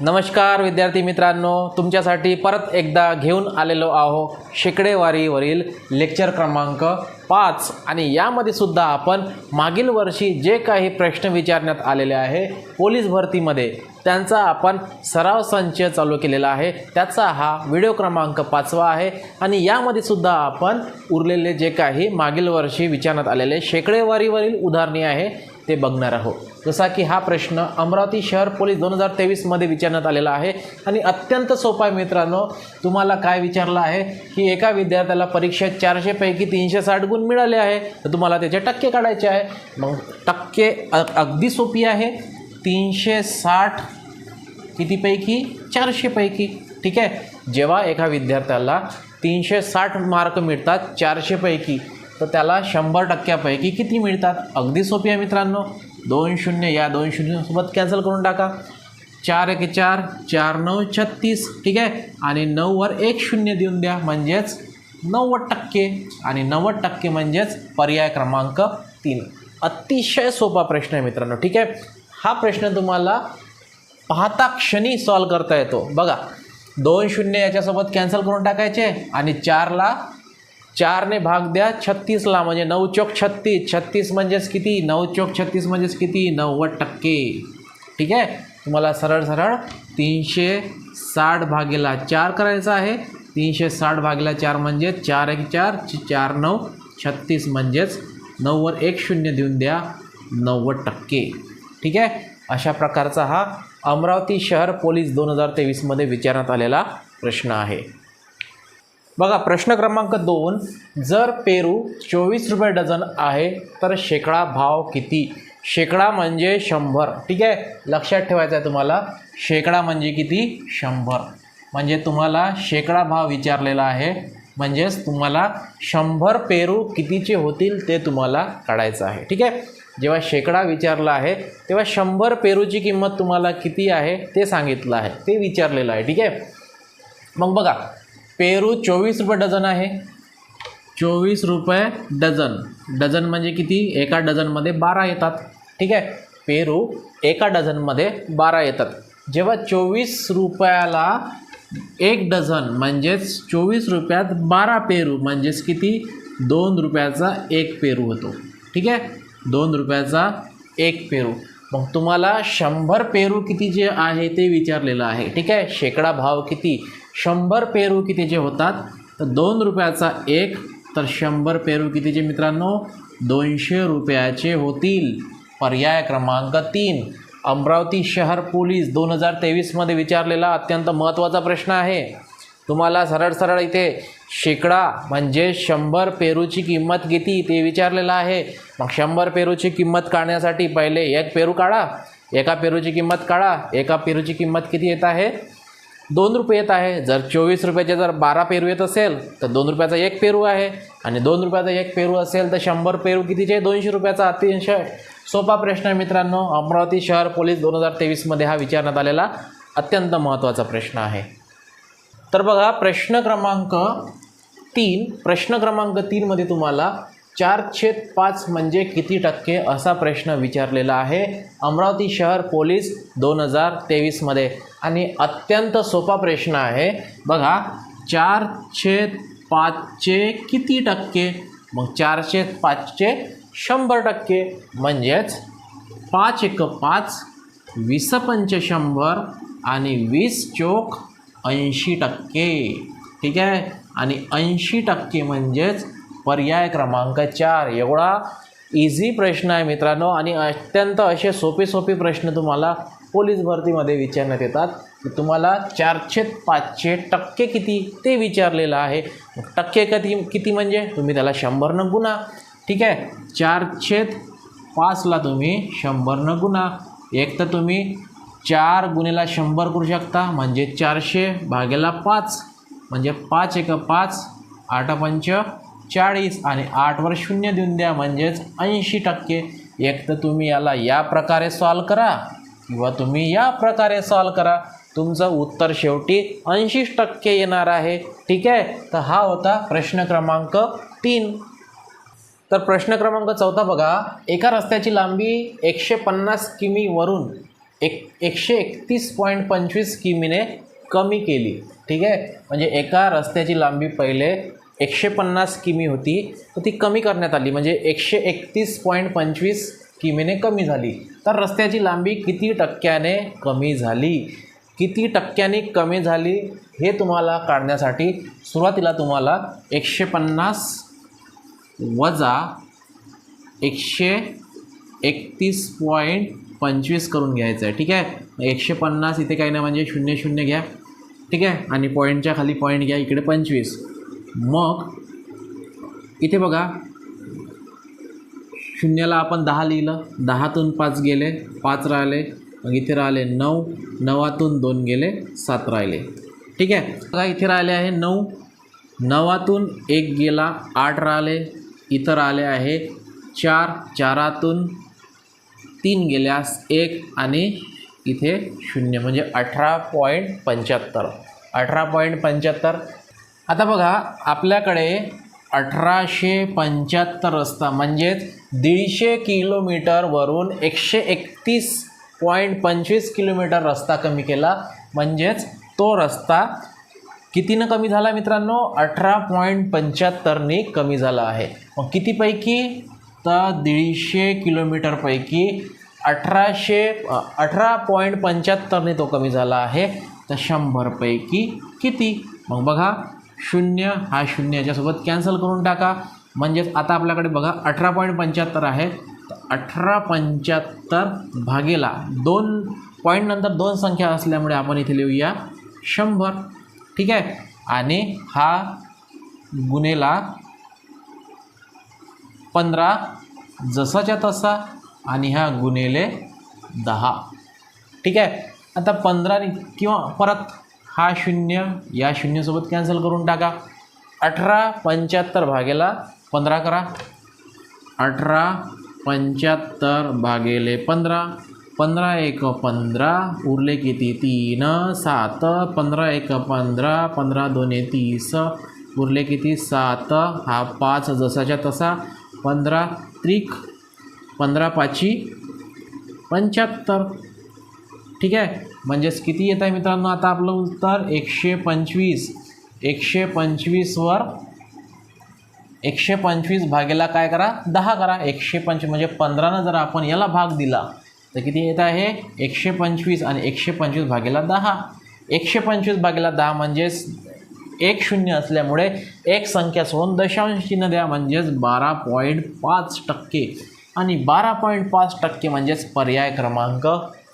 नमस्कार विद्यार्थी मित्रांनो. तुमच्यासाठी परत एकदा घेऊन आलेलो आहो शेकडेवारीवरील लेक्चर क्रमांक पाच. आणि यामध्ये सुद्धा आपण मागील वर्षी जे काही प्रश्न विचारण्यात आलेले आहे पोलीस भरतीमध्ये त्यांचा आपण सराव संच चालू केलेला आहे. त्याचा हा व्हिडिओ क्रमांक पाचवा आहे. आणि यामध्ये सुद्धा आपण उरलेले जे काही मागील वर्षी विचारण्यात आलेले शेकडेवारीवरील उदाहरणे आहे ते बघणार आहोत. जसा की हा प्रश्न अमरावती शहर पोलीस दोन हजार तेवीसमध्ये विचारण्यात आलेला आहे. आणि अत्यंत सोपा आहे मित्रांनो तुम्हाला काय विचारलं आहे की एका विद्यार्थ्याला परीक्षेत चारशेपैकी तीनशे साठ गुण मिळाले आहे तर तुम्हाला त्याचे टक्के काढायचे आहे. मग टक्के अगदी सोपी आहे. तीनशे साठ कितीपैकी चारशेपैकी ठीक आहे? जेव्हा एका विद्यार्थ्याला तीनशे साठ मार्क मिळतात चारशेपैकी तर त्याला शंभर टक्क्यापैकी किती मिळतात? अगदी सोपी आहे मित्रांनो. दोन शून्य या दोन शून्यसोबत कॅन्सल करून टाका. चार एक चार चार नऊ छत्तीस ठीक आहे? आणि नऊवर एक शून्य देऊन द्या म्हणजेच नव्वद टक्के. आणि नव्वद टक्के म्हणजेच पर्याय क्रमांक तीन. अतिशय सोपा प्रश्न आहे मित्रांनो ठीक आहे? हा प्रश्न तुम्हाला पाहता क्षणी सॉल्व करता येतो. बघा दोन शून्य याच्यासोबत कॅन्सल करून टाकायचे आणि चारला चारने भाग द्या छत्तीसला म्हणजे नऊ चौक छत्तीस. छत्तीस म्हणजेच किती? नऊ चौक छत्तीस म्हणजेच किती? नव्वद टक्के. ठीक आहे? तुम्हाला सरळ सरळ तीनशे साठ भागेला चार करायचं आहे. तीनशे साठ भागेला चार म्हणजे चार एक चार चार नऊ. छत्तीस म्हणजेच नऊवर एक शून्य देऊन द्या नव्वद टक्के. ठीक आहे? अशा प्रकारचा हा अमरावती शहर पोलीस दोन हजार तेवीसमध्ये विचारण्यात आलेला प्रश्न आहे. बघा प्रश्न क्रमांक दोन जर पेरू चोवीस रुपये डझन आहे तर शेकडा भाव किती? शेकडा म्हणजे शंभर. ठीक आहे? लक्षात ठेवायचं आहे तुम्हाला शेकडा म्हणजे किती? शंभर. म्हणजे तुम्हाला शेकडा भाव विचारलेला आहे म्हणजेच तुम्हाला शंभर पेरू कितीचे होतील ते तुम्हाला काढायचं आहे. ठीक आहे? जेव्हा शेकडा विचारला आहे तेव्हा शंभर पेरूची किंमत तुम्हाला किती आहे ते सांगितलं आहे ते विचारलेलं आहे. ठीक आहे? मग बघा पेरू चोवीस रुपये डझन आहे. चोवीस रुपये डझन. डझन म्हणजे किती? एका डझनमध्ये बारा येतात. ठीक आहे? पेरू एका डझनमध्ये बारा येतात. जेव्हा चोवीस रुपयाला एक डझन म्हणजेच चोवीस रुपयात बारा पेरू म्हणजेच किती? दोन रुपयाचा एक पेरू होतो. ठीक आहे? दोन रुपयाचा एक पेरू. मग तुम्हाला शंभर पेरू किती जे आहे ते विचारलेलं आहे. ठीक आहे? शेकडा भाव किती? शंभर पेरू कितीचे होतात तर दोन रुपयाचा एक तर शंभर पेरू कितीचे मित्रांनो? दोनशे रुपयाचे होतील. पर्याय क्रमांक तीन. अमरावती शहर पोलीस दोन हजार तेवीसमध्ये विचारलेला अत्यंत महत्त्वाचा प्रश्न आहे. तुम्हाला सरळ सरळ इथे शेकडा म्हणजे शंभर पेरूची किंमत किती? ते विचारलेलं आहे. मग शंभर पेरूची किंमत काढण्यासाठी पहिले एक पेरू काढा. एका पेरूची किंमत काढा. एका पेरूची किंमत किती येत आहे? दोन रुपये येत आहे. जर चोवीस रुपयाचे जर बारा पेरू येत असेल तर दोन रुपयाचा एक पेरू आहे. आणि दोन रुपयाचा एक पेरू असेल तर शंभर पेरू कितीचे दोनशे रुपयाचा. अतिशय सोपा प्रश्न आहे मित्रांनो. अमरावती शहर पोलीस दोन हजार तेवीसमध्ये हा विचारण्यात आलेला अत्यंत महत्त्वाचा प्रश्न आहे. तर बघा प्रश्न क्रमांक तीन प्रश्न क्रमांक तीनमध्ये तुम्हाला चार छेद पाच म्हणजे किती टक्के असा प्रश्न विचारलेला आहे. अमरावती शहर पोलीस दोन हजार तेवीसमध्ये. आणि अत्यंत सोपा प्रश्न आहे. बघा चार छेद पाचचे किती टक्के? मग चार छेद पाचचे शंभर टक्के म्हणजेच पाच एक पाच वीस पंच शंभर आणि वीस चोख ऐंशी टक्के. ठीक आहे? आणि ऐंशी टक्के म्हणजेच पर्याय क्रमांक चार. एवढा इझी प्रश्न आहे मित्रांनो आणि अत्यंत असे सोपे सोपे प्रश्न तुम्हाला पोलीस भरतीमध्ये विचारण्यात येतात. तुम्हाला चारशे पाचशे टक्के किती ते विचारलेलं आहे. टक्के किती किती म्हणजे? तुम्ही त्याला शंभरनं गुणा. ठीक आहे? चारशे पाचला तुम्ही शंभरनं गुणा. एक तर तुम्ही चार गुणेला शंभर करू शकता म्हणजे चारशे भागेला पाच. म्हणजे पाच एक पाच आठ पंच चाळीस आणि आठवर शून्य देऊन द्या म्हणजेच ऐंशी टक्के. एक तर तुम्ही याला या प्रकारे सॉल्व करा किंवा तुम्ही या प्रकारे सॉल्व करा. तुमचं उत्तर शेवटी ऐंशी टक्के येणार आहे. ठीक आहे? तर हा होता प्रश्न क्रमांक तीन. तर प्रश्न क्रमांक चौथा बघा. एका रस्त्याची लांबी एकशे पन्नास किमीवरून एक एकशे एकतीस पॉईंट पंचवीस किमीने कमी केली. ठीक आहे? म्हणजे एका रस्त्याची लांबी पहिले एकशे पन्नास किमी होती तर ती कमी करण्यात आली. म्हणजे एकशे एकतीस पॉईंट पंचवीस किमीने कमी झाली. तर रस्त्याची लांबी किती टक्क्याने कमी झाली? किती टक्क्यांनी कमी झाली हे तुम्हाला काढण्यासाठी सुरुवातीला तुम्हाला एकशे पन्नास वजा एकशे एकतीस पॉईंट पंचवीस करून घ्यायचं आहे. ठीक आहे? एकशे पन्नास इथे काही नाही म्हणजे शून्य शून्य घ्या. ठीक आहे? आणि पॉईंटच्या खाली पॉईंट घ्या इकडे पंचवीस. मग इथे बघा शून्याला आपण दहा लिहिलं. दहातून पाच गेले पाच राहिले. मग इथे राहिले नऊ. नवातून दोन गेले सात राहिले. ठीक आहे? बघा इथे राहिले आहे नऊ. नवातून एक गेला आठ राहिले. इथं राहिले आहे चार. चारातून तीन गेल्यास एक आणि इथे शून्य. म्हणजे अठरा पॉईंट पंच्याहत्तर. अठरा पॉईंट पंच्याहत्तर. आता बघा आपल्याकडे अठराशे पंच्याहत्तर रस्ता म्हणजेच दीडशे किलोमीटरवरून एकशे एकतीस पॉईंट पंचवीस किलोमीटर रस्ता कमी केला. म्हणजेच तो रस्ता कितीनं कमी झाला मित्रांनो? अठरा पॉईंट पंच्याहत्तरनी कमी झाला आहे. मग कितीपैकी? तर दीडशे किलोमीटरपैकी अठराशे अठरा पॉईंट पंच्याहत्तरने तो कमी झाला आहे. तर शंभरपैकी किती? मग बघा शून्य हा शून्य. याच्यासोबत कॅन्सल करून टाका. म्हणजेच आता आपल्याकडे बघा अठरा पॉईंट पंच्याहत्तर आहे. तर अठरा पंच्याहत्तर भागेला दोन पॉईंटनंतर दोन संख्या असल्यामुळे आपण इथे लिहूया शंभर. ठीक आहे? आणि हा गुन्हेला पंधरा जसाच्या तसा. आणि ह्या गुन्हेले दहा. ठीक आहे? आता पंधरा किंवा परत हा शून्य या शून्यसोबत कॅन्सल करून टाका. अठरा पंच्याहत्तर भागेला पंधरा करा. अठरा पंच्याहत्तर भागेले पंधरा. पंधरा एक पंधरा उरले किती? तीन सात. पंधरा एक पंधरा पंधरा दोन्ही तीस. उरले किती? सात. हा पाच जसाच्या तसा. पंधरा त्रिक पंधरा पाची पंच्याहत्तर. ठीक आहे? म्हणजेच किती येत आहे मित्रांनो? आता आपलं उत्तर एकशे पंचवीस. एकशे पंचवीसवर एकशे पंचवीस भागेला काय करा? दहा करा. एकशे पंचवीस म्हणजे पंधरानं जर आपण याला भाग दिला तर किती येत आहे? एकशे पंचवीस आणि एकशे पंचवीस भागेला दहा. एकशे पंचवीस भागेला दहा म्हणजेच एक शून्य असल्यामुळे एक संख्या सोडून दशांश चिन्ह द्या म्हणजेच बारा पॉईंट पाच टक्के. आणि बारा पॉईंट पाच टक्के म्हणजेच पर्याय क्रमांक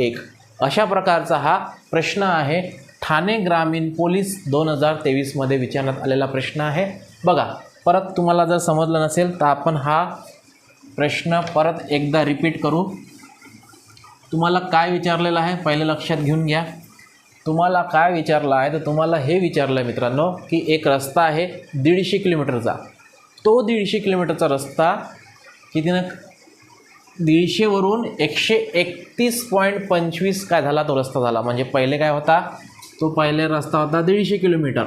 एक. अशा प्रकारचा हा प्रश्न आहे. ठाणे ग्रामीण पोलीस दोन हजार तेवीसमध्ये विचारण्यात आलेला प्रश्न आहे. बघा परत तुम्हाला जर समजलं नसेल तर आपण हा प्रश्न परत एकदा रिपीट करू. तुम्हाला काय विचारलेलं आहे पहिले लक्षात घेऊन घ्या. तुम्हाला काय विचारलं आहे तर तुम्हाला हे विचारलं आहे मित्रांनो की एक रस्ता आहे दीडशे किलोमीटरचा. तो दीडशे किलोमीटरचा रस्ता कितीनं दीडशेवरून एकशे एकतीस पॉईंट पंचवीस काय झाला तो रस्ता झाला. म्हणजे पहिले काय होता? तो पहिले रस्ता होता दीडशे किलोमीटर.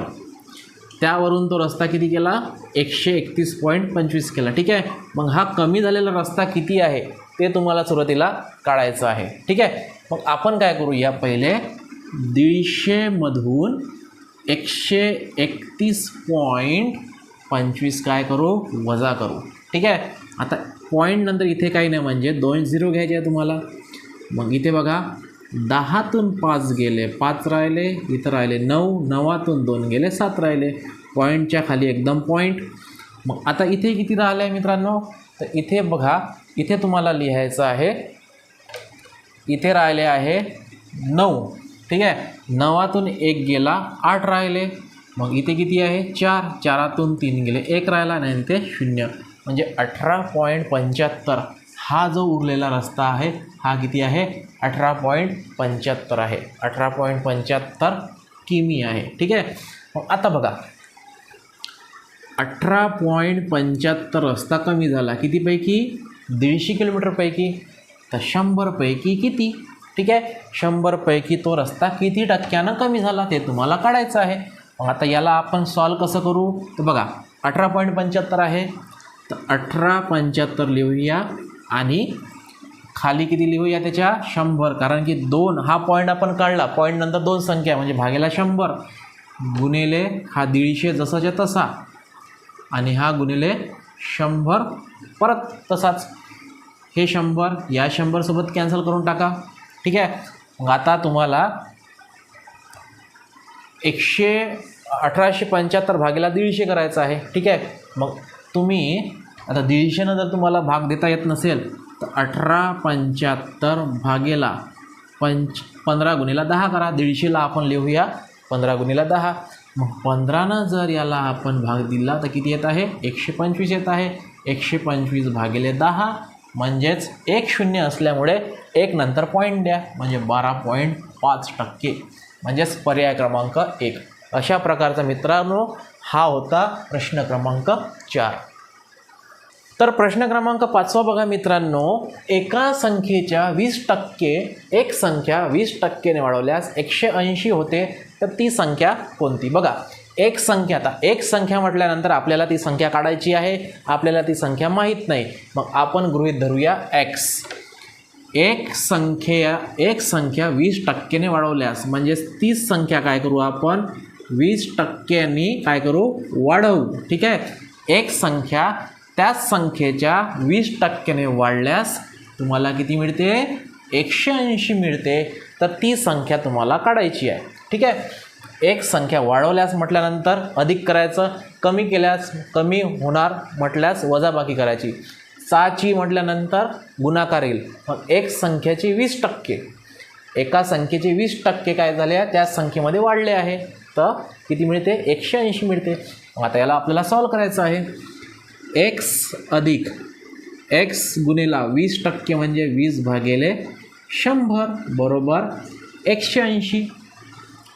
त्यावरून तो रस्ता किती केला? एकशे एकतीस पॉईंट पंचवीस केला. ठीक आहे? मग हा कमी झालेला रस्ता किती आहे? ते तुम्हाला सुरुवातीला काढायचं आहे. ठीक आहे? मग आपण काय करूया पहिले दीडशेमधून एकशे एकतीस पॉईंट पंचवीस काय करू? वजा करू. ठीक आहे? आता पॉईंट नंतर इथे काही नाही म्हणजे दोन झिरो घ्यायचे आहे तुम्हाला. मग इथे बघा दहातून पाच गेले पाच राहिले इथं राहिले नऊ नवातून दोन गेले सात राहिले. पॉईंटच्या खाली एकदम पॉईंट मग आता इथे किती राहिले आहे मित्रांनो? तर इथे बघा इथे तुम्हाला लिहायचं आहे. इथे राहिले आहे नऊ. ठीक आहे? नवातून एक गेला आठ राहिले. मग इथे किती आहे? चार. चारातून तीन गेले एक राहिला नाही ते शून्य. म्हणजे अठरा पॉईंट पंच्याहत्तर. हा जो उरलेला रस्ता आहे हा किती आहे? अठरा पॉईंट पंच्याहत्तर आहे. अठरा पॉईंट पंच्याहत्तर किमी आहे. ठीक आहे? मग आता बघा. अठरा पॉईंट पंच्याहत्तर रस्ता कमी झाला कितीपैकी? दीडशे किलोमीटरपैकी तर शंभरपैकी किती? ठीक आहे? शंभरपैकी तो रस्ता किती टक्क्यानं कमी झाला ते तुम्हाला काढायचं आहे. मग आता याला आपण सॉल्व कसं करू? तर बघा अठरा पॉईंट पंच्याहत्तर आहे. तर अठरा पंच्याहत्तर लिहूया आणि खाली किती लिहूया त्याच्या? शंभर. कारण की दोन हा पॉईंट आपण काढला. पॉईंट नंतर दोन संख्या म्हणजे भागेला शंभर. गुणिले हा दीडशे जसाच्या तसा. आणि हा गुणिले शंभर परत तसाच. हे शंभर या शंभरसोबत कॅन्सल करून टाका. ठीक आहे? मग आता तुम्हाला एकशे अठराशे पंच्याहत्तर भागेला दीडशे करायचं आहे. ठीक आहे? मग तुम्ही आता दीडशेनं जर तुम्हाला भाग देता येत नसेल तर अठरा पंच्याहत्तर भागेला पंच पंधरा गुणीला दहा करा. दीडशेला आपण लिहूया पंधरा गुणीला दहा. मग पंधरानं जर याला आपण भाग दिला तर किती येत आहे? एकशे पंचवीस येत आहे. एकशे पंचवीस भागिले दहा म्हणजेच एक शून्य असल्यामुळे एक नंतर पॉईंट द्या. म्हणजे बारा पॉईंट पाच टक्के. म्हणजेच पर्याय क्रमांक एक. अशा प्रकारचा मित्रांनो हा होता प्रश्न क्रमांक चार. तर प्रश्न क्रमांक पाचवा बघा मित्रांनो एका संख्येच्या वीस टक्के एक संख्या वीस टक्केने वाढवल्यास एकशे ऐंशी होते तर ती संख्या कोणती? बघा एक संख्या आता एक संख्या म्हटल्यानंतर आपल्याला ती संख्या काढायची आहे आपल्याला ती संख्या माहीत नाही. मग आपण गृहीत धरूया एक्स एक संख्या एक संख्या वीस टक्केने वाढवल्यास म्हणजेच तीच संख्या काय करू आपण? वीस टक्क्यांनी काय करू? वाढवू. ठीक आहे? एक संख्या त्याच संख्येच्या वीस टक्क्याने वाढल्यास तुम्हाला किती मिळते? एकशे ऐंशी मिळते. तर ती संख्या तुम्हाला काढायची आहे. ठीक आहे? एक संख्या वाढवल्यास म्हटल्यानंतर अधिक करायचं कमी केल्यास कमी होणार म्हटल्यास वजाबाकी करायची. सहाची म्हटल्यानंतर गुणाकार येईल. मग एक संख्येची वीस टक्के. एका संख्येचे वीस टक्के काय झाले आहे? त्या संख्येमध्ये वाढले आहे. तर किती मिळते? एकशे ऐंशी मिळते. मग आता याला आपल्याला सॉल्व करायचं आहे. एक्स अधिक एक्स गुणेला वीस टक्के म्हणजे वीस भागेले शंभर बरोबर एकशे ऐंशी.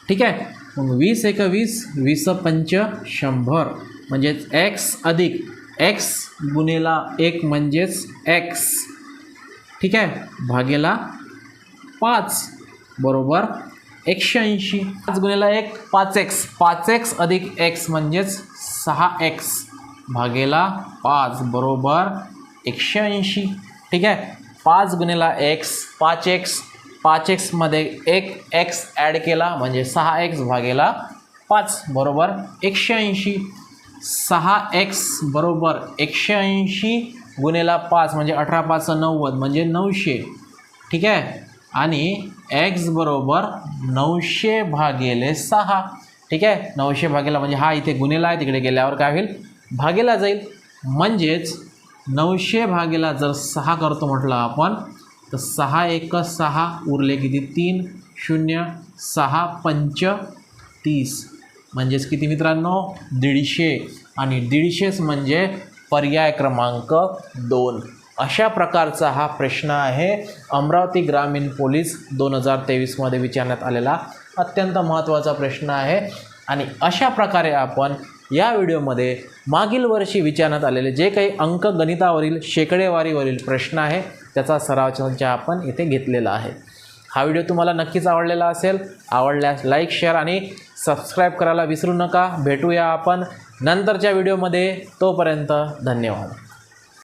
ठीक आहे? मग वीस एक वीस वीस पंच शंभर म्हणजेच एक्स अधिक एक्स गुणेला एक म्हणजेच एक्स ठीक आहे? भागेला पाच बरोबर एकशे ऐंशी. पाच गुणिला एक पाच एक्स पाच एक्स अधिक एक्स म्हणजेच सहा एक्स भागेला पाच बरोबर एकशे ऐंशी. ठीक आहे? पाच गुणिला एक्स पाच एक्स पाच एक्समध्ये एक एक्स ॲड केला म्हणजे सहा एक्स भागेला पाच बरोबर एकशे ऐंशी. सहा एक्स बरोबर एकशे ऐंशी गुणेला पाच म्हणजे अठरा पाच नव्वद म्हणजे नऊशे. ठीक आहे? आणि एक्स बरोबर नऊशे भागेले सहा. ठीक आहे? नऊशे भागेला म्हणजे हा इथे गुन्हेला आहे तिकडे गेल्यावर काय होईल? भागेला जाईल. म्हणजेच नऊशे भागेला जर सहा करतो म्हटलं आपण तर सहा एक सहा उरले किती? तीन. शून्य सहा पंच तीस. म्हणजेच किती मित्रांनो? दीडशे. आणि दीडशेच म्हणजे पर्याय क्रमांक दोन. अशा प्रकारचा हा प्रश्न आहे. अमरावती ग्रामीण पोलीस दोन हजार तेवीसमध्ये विचारण्यात आलेला अत्यंत महत्त्वाचा प्रश्न आहे. आणि अशा प्रकारे आपण या व्हिडिओमध्ये मागील वर्षी विचारण्यात आलेले जे काही अंक गणितावरील शेकडेवारीवरील प्रश्न आहे त्याचा सराव चर्चा आपण इथे घेतलेला आहे. हा व्हिडिओ तुम्हाला नक्कीच आवडलेला असेल आवडल्यास लाईक शेअर आणि सबस्क्राईब करायला विसरू नका. भेटूया आपण नंतरच्या व्हिडिओमध्ये. तोपर्यंत धन्यवाद.